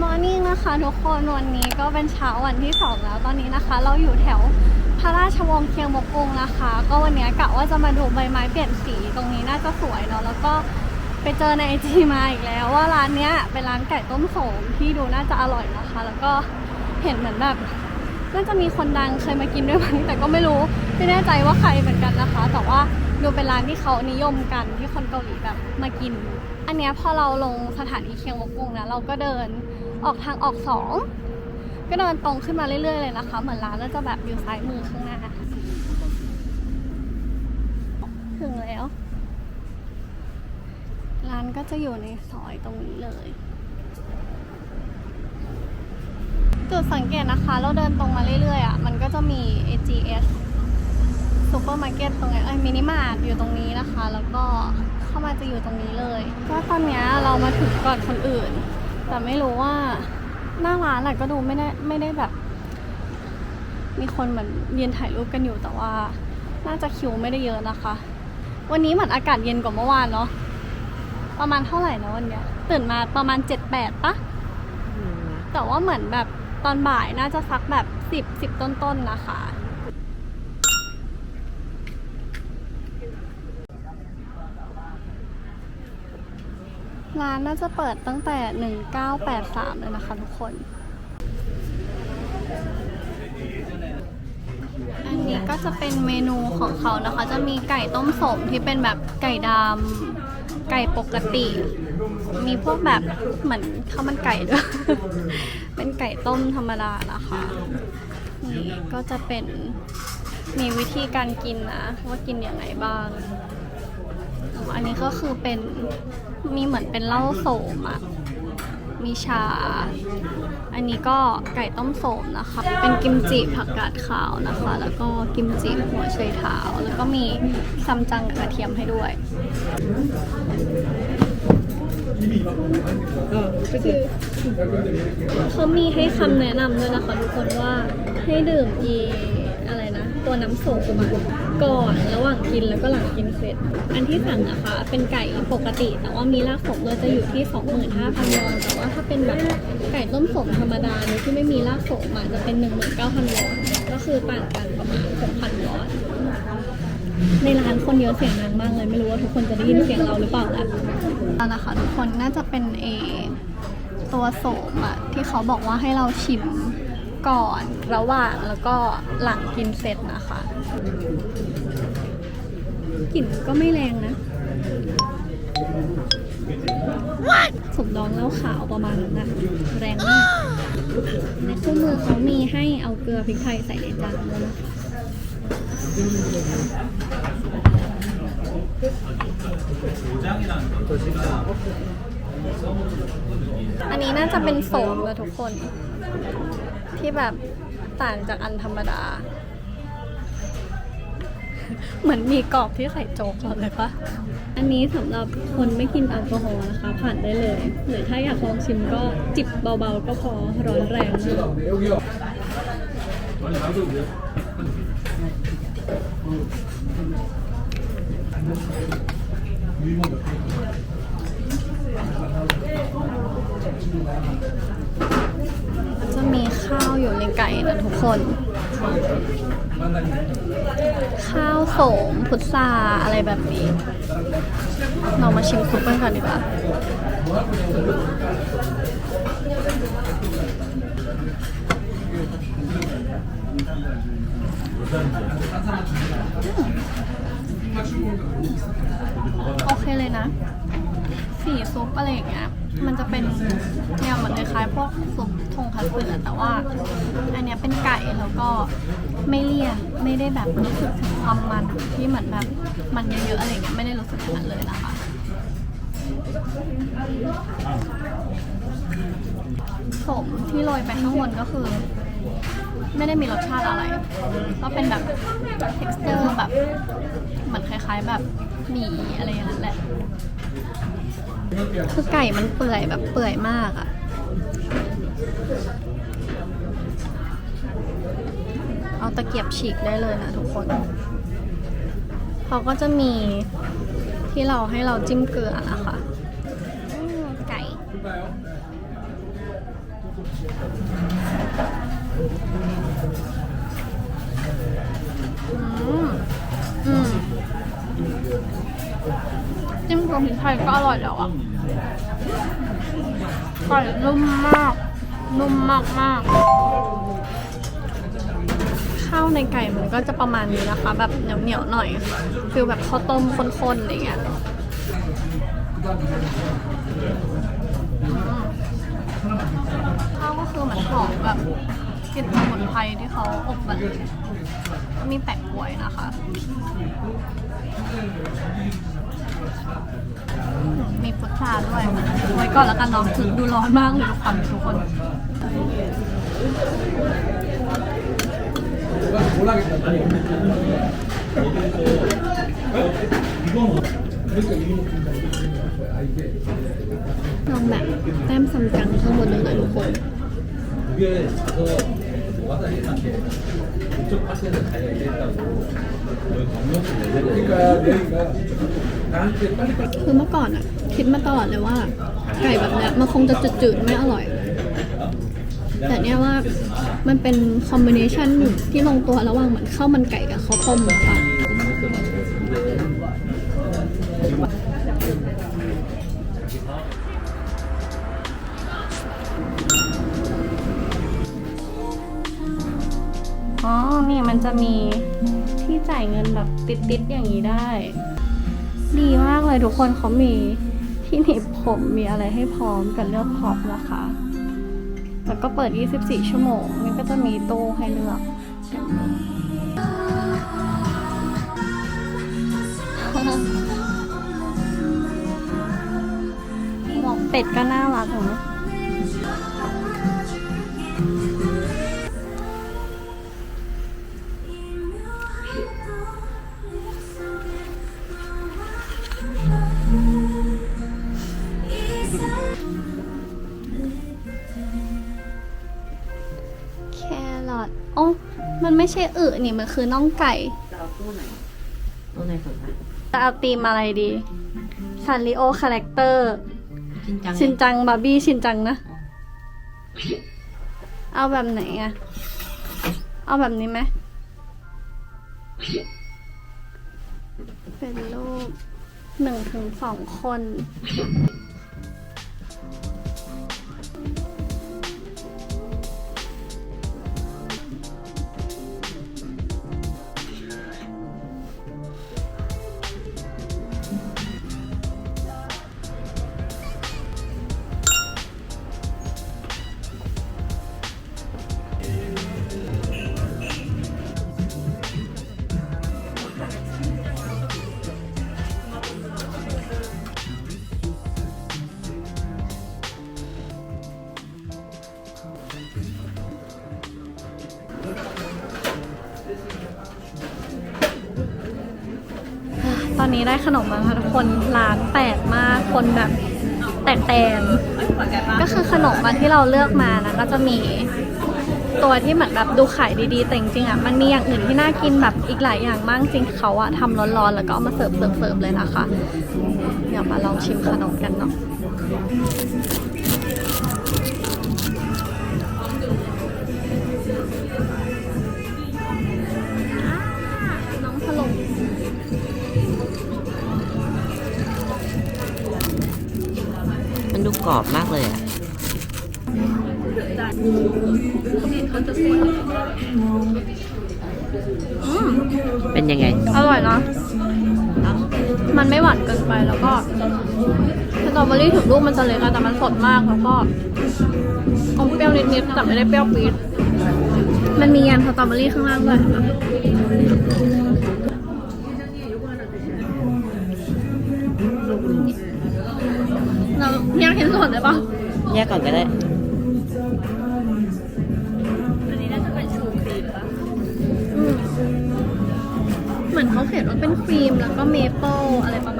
ค่ะคะทุกคนวันนี้ก็เป็นเช้าวันที่สองแล้วตอนนี้นะคะ เราอยู่แถวพระราชวังเคียงบกงนะคะ ก็วันนี้กะว่าจะมาดูใบไม้เปลี่ยนสีตรงนี้น่าจะสวยเนาะแล้วก็ไปเจอในไอจีมาอีกแล้ว ว่าร้านเนี้ยเป็นร้านไก่ต้มโสมที่ดูน่าจะอร่อยนะคะ แล้วก็เห็นเหมือนแบบน่าจะมีคนดังเคยมากินด้วยมั้งแต่ก็ไม่รู้ไม่แน่ใจว่าใครเหมือนกันนะคะ แต่ว่าดูเป็นร้านที่เขานิยมกันที่คนเกาหลีแบบมากิน อันเนี้ยพอเราลงสถานีเคียงบกงนะเราก็เดิน ออกทางออกสองก็เดินตรงขึ้นมาเรื่อยๆเลยนะคะ เหมือนร้านก็จะแบบอยู่ซ้ายมือข้างหน้า ถึงแล้ว ร้านก็จะอยู่ในซอยตรงนี้เลยจุดสังเกตนะคะ เราเดินตรงมาเรื่อยๆอะ มันก็จะมี AGS ซูเปอร์มาร์เก็ตตรงนี้เอ้ยมินิมาร์ทอยู่ตรงนี้นะคะ แล้วก็เข้ามาจะอยู่ตรงนี้เลย ก็ตอนนี้เรามาถึงก่อนคนอื่น แต่ไม่รู้ว่าหน้าร้านอะก็ดูไม่ได้ไม่ได้แบบ มีคนเหมือนยืนถ่ายรูปกันอยู่แต่ว่า น่าจะคิวไม่ได้เยอะนะคะ วันนี้เหมือนอากาศเย็นกว่าเมื่อวานเนาะประมาณเท่าไหร่นะวันเนี้ยตื่นมาประมาณเจ็ดแปดปะแต่ว่าเหมือนแบบตอนบ่ายน่าจะสักแบบสิบสิบต้นๆนนะคะ ร้านน่าจะเปิดตั้งแต่ 1983 เลยนะคะทุกคน อันนี้ก็จะเป็นเมนูของเขานะคะ จะมีไก่ต้มสมที่เป็นแบบไก่ดำไก่ปกติ มีพวกแบบเหมือนข้าวมันไก่ด้วย เป็นไก่ต้มธรรมดานะคะ นี่ก็จะเป็นมีวิธีการกินนะ ว่ากินอยังไงบ้าง อันนี้ก็คือเป็นมีเหมือนเป็นเหล้าโสมอะมีชา อันนี้ก็ไก่ต้มโสมนะคะ เป็นกิมจิผักกาดขาวนะคะ แล้วก็กิมจิหัวไชเท้า แล้วก็มีซัมจังกระเทียมให้ด้วยคือเขามีให้คำแนะนำด้วยนะคะทุกคนว่าให้ดื่มอีอะไรนะ ตัวน้ำโสมอะก่อนระหว่างกินแล้วก็หลังกินเสร็จ อันที่สั่งนะคะ เป็นไก่ปกติ แต่ว่ามีรากสมด้วยจะอยู่ที่ 25,000วอนแต่ว่าถ้าเป็นแบบไก่ต้มสมธรรมดาเนี่ยที่ไม่มีรากสมอะจะเป็น 19,000วอนก็คือต่างกันประมาณ6,000วอนในร้านคนเยอะเสียงดังมากเลย ไม่รู้ว่าทุกคนจะได้ยินเสียงเราหรือเปล่าแหละเอานะคะทุกคนน่าจะเป็นเอตัวโสมอะที่เขาบอกว่าให้เราชิม ก่อนระหว่างแล้วก็หลังกินเสร็จนะคะกลิ่นก็ไม่แรงนะสมดองเล้าขาวประมาณนั้นนะแรงมากในคู่มือเขามีให้เอาเกลือพริกไทยใส่ในจานด้วยนะคะอันนี้น่าจะเป็นโสมเลยทุกคน ที่แบบต่างจากอันธรรมดา เหมือนมีกรอบที่ใส่โจ๊กเราเลยปะอันนี้สำหรับคนไม่กินแอลกอฮอล์นะคะ ผ่านได้เลย หรือถ้าอยากลองชิมก็จิบเบาๆ ก็พอร้อนแรงมากจะมีข้าวอยู่ในไก่นะทุก คน ข้าวโสมพุทราอะไรแบบนี้ เรามาชิมซุปกันก่อนดีกว่าโอเคเลยนะ สีซุปอะไรอย่างเงี้ย มันจะเป็นแนวเหมือนคล้ายๆพวกซุปทงคัตสึแต่ว่า อันเนี้ยเป็นไก่แล้วก็ไม่เลี่ยนไม่ได้แบบรู้สึกถึงความมันที่เหมือนแบบมันเยอะๆอะไรเงี้ยไม่ได้รู้สึกอย่างนั้นเลยนะคะสมที่โรยไปข้างบนก็คือ ไม่ได้มีรสชาติอะไร ก็เป็นแบบ texture แบบเหมือนคล้ายๆแบบหมี่อะไรอย่างนั้นแหละ คือไก่มันเปื่อยแบบเปื่อยมากอะเอาตะเกียบฉีกได้เลยนะทุกคน เขาก็จะมีที่เราให้เราจิ้มเกลือนะคะไก่ อืม อืม จิ้มกับพริกไทยก็อร่อยแล้วอะไก่นุ่มมาก นุ่มมากมากข้าวในไก่มันก็จะประมาณนี้นะคะ แบบเหนียวๆหน่อยฟิลแบบข้าวต้มข้นๆอะไรเงี้ยข้าวก็คือเหมือนหอมแบบกลิ่นสมุนไพรที่เขาอบมันมีแปะกล้วยนะคะ มีพุทราด้วยไว้ก่อนแล้วกันเนาะถึงดูร้อนมากเลยทุกคนทุกคนลองแบบแต้มซัมจังข้างบนหน่อยทุกคน 그게 가서 와서 얘한테 그쪽 파트에서 가야 되겠다고 여기 강력히 내려야 그러니까 내가 나한테 빨리빨리 คือเมื่อก่อนอะคิดมาตลอดเลยว่า ไก่แบบเนี้ยมันคงจะจืดๆไม่อร่อย แต่เนี่ยว่ามันเป็นคอมบิเนชันที่ลงตัวระหว่างเหมือนข้าวมันไก่กับข้าวต้มอะค่ะ อ๋อ นี่มันจะมีที่จ่ายเงินแบบติดๆอย่างนี้ได้ ดีมากเลยทุกคนเขามีที่หนีบผมมีอะไรให้พร้อมกันเลือกพร็อพนะคะ แล้วก็เปิด 24 ชั่วโมงนี่ก็จะมีตู้ให้เลือกหมวกเป็ดก็น่ารักเหรอ อทโอ้มันไม่ใช่อึนี่มันคือน่องไก่ จะเอาตู้ไหนตู้ไหนก่อนนะจะเอาธีมอะไรดีซันริโอคาแรคเตอร์ชินจังชินจังบาร์บี้ชินจังนะ เอาแบบไหนอะเอาแบบนี้ไหมเป็นรูปหนึ่งถึงสองคน นี้ได้ขนมมาค่ะทุกคนร้านแปลกมากคนแบบแตกแตนก็คือขนมมาที่เราเลือกมานะก็จะมีตัวที่เหมือนแบบดูขายดีๆ แต่จริงๆอะมันมีอย่างอื่นที่น่ากินแบบอีกหลายอย่างมากจริงเขาอะทำร้อนๆ แล้วก็เอามาเสิร์ฟเสิร์ฟเสิร์ฟเลยนะคะ เดี๋ยวมาลองชิมขนมกันเนาะ รอบมากเลยอะอืมเป็นยังไง อร่อยเนาะมันไม่หวานเกินไปแล้วก็สตรอเบอรี่ถึงลูกมันจะเล็กอะแต่มันสดมากแล้วก็อมเปรี้ยวนิดๆแต่ไม่ได้เปรี้ยวปี๊ดมันมียางสตรอเบอรี่ข้างล่างด้วย อยากเห็นสดได้ปะแยกก่อนก็ได้ อันนี้น่าจะเป็นชูครีมปะเหมือนเขาเขียนว่าเป็นครีมแล้วก็เมเปิลอะไรประมาณ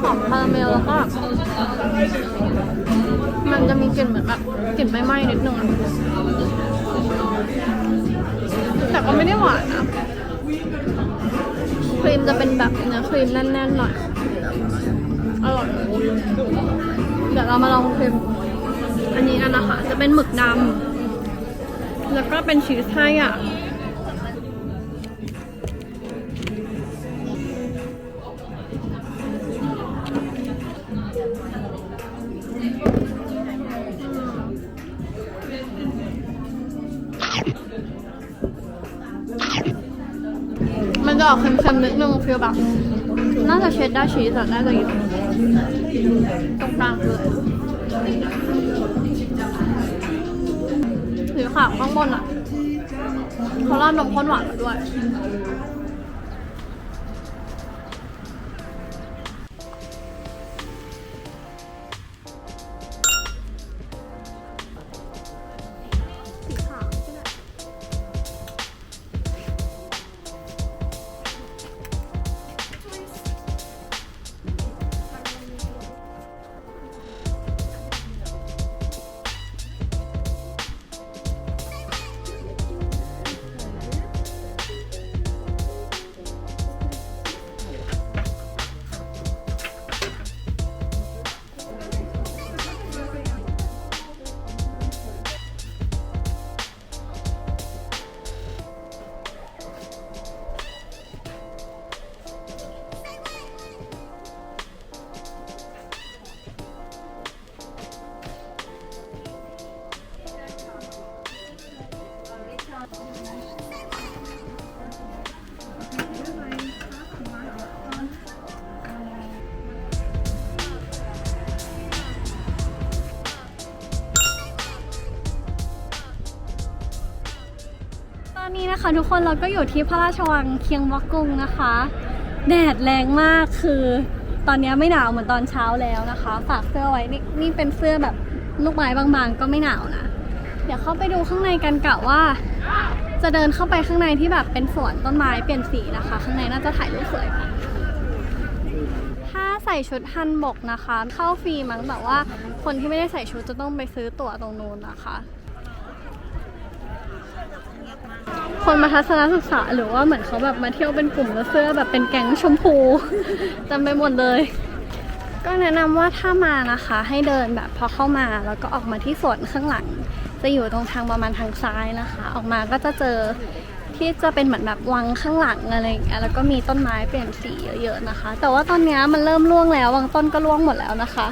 หอมคาราเมลแล้วก็ มันจะมีกลิ่นเหมือนแบบกลิ่นไม่ไหม้นิดนึงแต่ก็ไม่ได้หวานนะครีมจะเป็นแบบเนื้อครีมแน่นๆหน่อยอร่อยเดี๋ยวเรามาลองครีมอันนี้กันนะคะจะเป็นหมึกดำ แล้วก็เป็นชีสให้อะ มันจะออกเค็มๆนิดนึงฟีลแบบน่าจะเชดด้าชีสอะน่าจะอยู่ตรงกลาง ค่ะข้างบนอะเขาราดนมข้นหวานมาด้วย ตอนนี้นะคะทุกคนเราก็อยู่ที่พระราชวังเคียงวักกุงนะคะ แดดแรงมากคือตอนนี้ไม่หนาวเหมือนตอนเช้าแล้วนะคะ ฝากเสื้อไว้นี่นี่เป็นเสื้อแบบลูกไม้บางๆ ก็ไม่หนาวนะเดี๋ยวเข้าไปดูข้างในกันกะว่า จะเดินเข้าไปข้างในที่แบบเป็นสวนต้นไม้เปลี่ยนสีนะคะ ข้างในน่าจะถ่ายรูปสวยค่ะถ้าใส่ชุดฮันบกนะคะ เข้าฟรีมั้งแต่ว่าคนที่ไม่ได้ใส่ชุดจะต้องไปซื้อตั๋วตรงนู้นนะคะ คนมาทัศนศึกษาหรือว่าเหมือนเขาแบบมาเที่ยวเป็นกลุ่มแล้วเสื้อแบบเป็นแก๊งชมพูเต็มไปหมดเลย ก็แนะนำว่าถ้ามานะคะ ให้เดินแบบพอเข้ามาแล้วก็ออกมาที่สวนข้างหลัง จะอยู่ตรงทางประมาณทางซ้ายนะคะ ออกมาก็จะเจอที่จะเป็นเหมือนแบบวังข้างหลังอะไรอย่างเงี้ยแล้วก็มีต้นไม้เปลี่ยนสีเยอะๆนะคะ แต่ว่าตอนนี้มันเริ่มร่วงแล้วบางต้นก็ร่วงหมดแล้วนะคะ